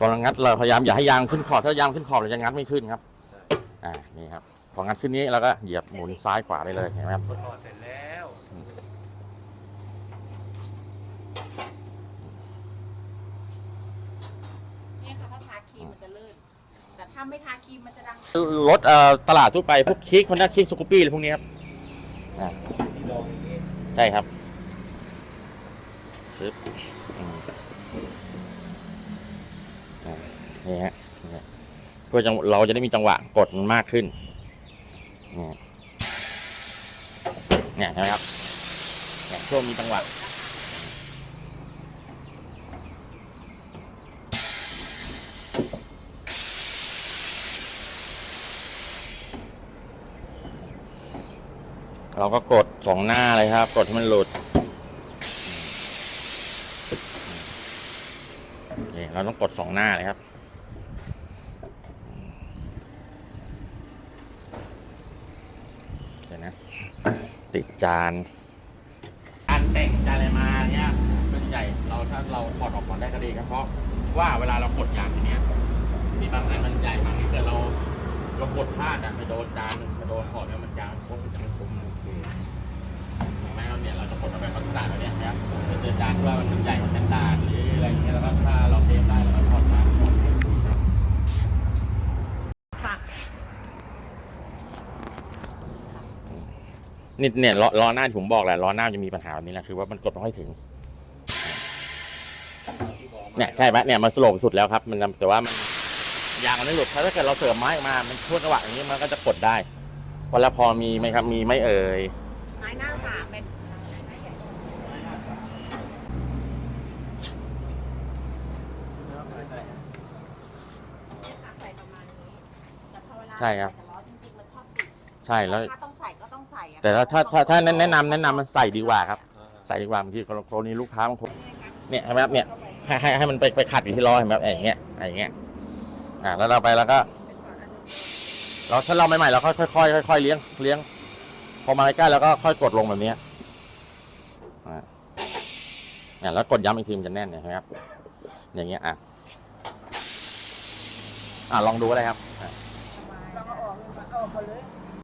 ตอนงัดเราพยายามอย่าให้ยางขึ้นขอบถ้ายางขึ้นขอบเราจะงัดไม่ขึ้นครับอ่านี่ครับพองัดขึ้นนี้เราก็เหยียบหมุนซ้ายขวาได้เลยเห็นไหมครับ ถอดเสร็จแล้วเนี่ยค่ะถ้าทาครีมมันจะลื่น แต่ถ้าไม่ทาครีมมันจะดัง รถเอ่อตลาดทั่วไปพวกคิกคนด้าคิกสกูปปี้อะไรพวกนี้ครับอ่าที่ลองอย่างนี้ใช่ครับซึบอืมอ่า นี่ฮะเพื่อเราจะได้มีจังหวะกดมันมากขึ้นเนี่ยเนี่ยใช่ไหมครับเนี่ยช่วงมีจังหวะเราก็กดสองหน้าเลยครับ กดให้มันหลุด นี่เราต้องกดสองหน้าเลยครับ เดี๋ยวนะ ติดจานการแต่งจานอะไรมาเนี่ยส่วนใหญ่เราถ้าเราถอดออกก่อนได้ก็ดีครับเพราะว่าเวลาเรากดอย่างเนี้ยมีบางอันมันใหญ่บางทีเกิดเราเรากดพลาดอะไปโดนจานไปโดนขอบเนี่ยมันจานโค้งมันจะไม่คุ้มโอเคถึงแม้เราเนี่ยเราจะกดเอาไปลักษณะแบบเนี้ยนะครับเจอจานที่ว่ามันใหญ่กว่าแตนดาหรือ อะไรอย่างเงี้ยแล้วก็ถ้าเราเซฟได้เราก็ถอดจานออกสักนี่เนี่ยล้อล้อหน้าที่ผมบอกแหละล้อหน้าจะมีปัญหาแบบนี้แหละคือว่ามันกดไม่ค่อยถึงเนี่ยใช่ไหมเนี่ยมันสโลปสุดแล้วครับ มันแต่ว่ามันยางมันไม่หลุดถ้าเกิดเราเสริมไม้ออกมามันช่วงจังหวะอย่างนี้มันก็จะกดได้พอแล้วพอมีไหมครับมีไหม่เอ่ยไม้หน้าสามเป็นเนี่ยค่ะใส่ประมาณนี้แต่พอเวลา ใช่ครับใส่กับล้อจริงๆมันชอบติดใช่แล้ว ถ้าต้องใส่ก็ต้องใส่อะแต่ถ้าถ้าถ้าถ้าแนะนำแนะนำมันใส่ดีกว่าครับ ใส่ดีกว่าบางทีกรณีลูกค้าบางคนเนี่ยเห็นไหมครับเนี่ยให้ให้ให้มันไปไปขัดอยู่ที่ล้อเห็นไหมครับอย่างเงี้ยอย่างเงี้ยอ่าแล้วเราไปแล้วก็ เราถ้าเราใหม่ๆเราค่อยค่อยๆค่อยๆเลี้ยงเลี้ยง พอมาใกล้ๆแล้วก็ค่อยกดลงแบบเนี้ยอ่าเนี่ยแล้วกดย้ำอีกทีมันจะแน่นเนี่ยเห็นไหมครับ อย่างเงี้ยอะอ่าลองดูก็ได้ครับอะ เร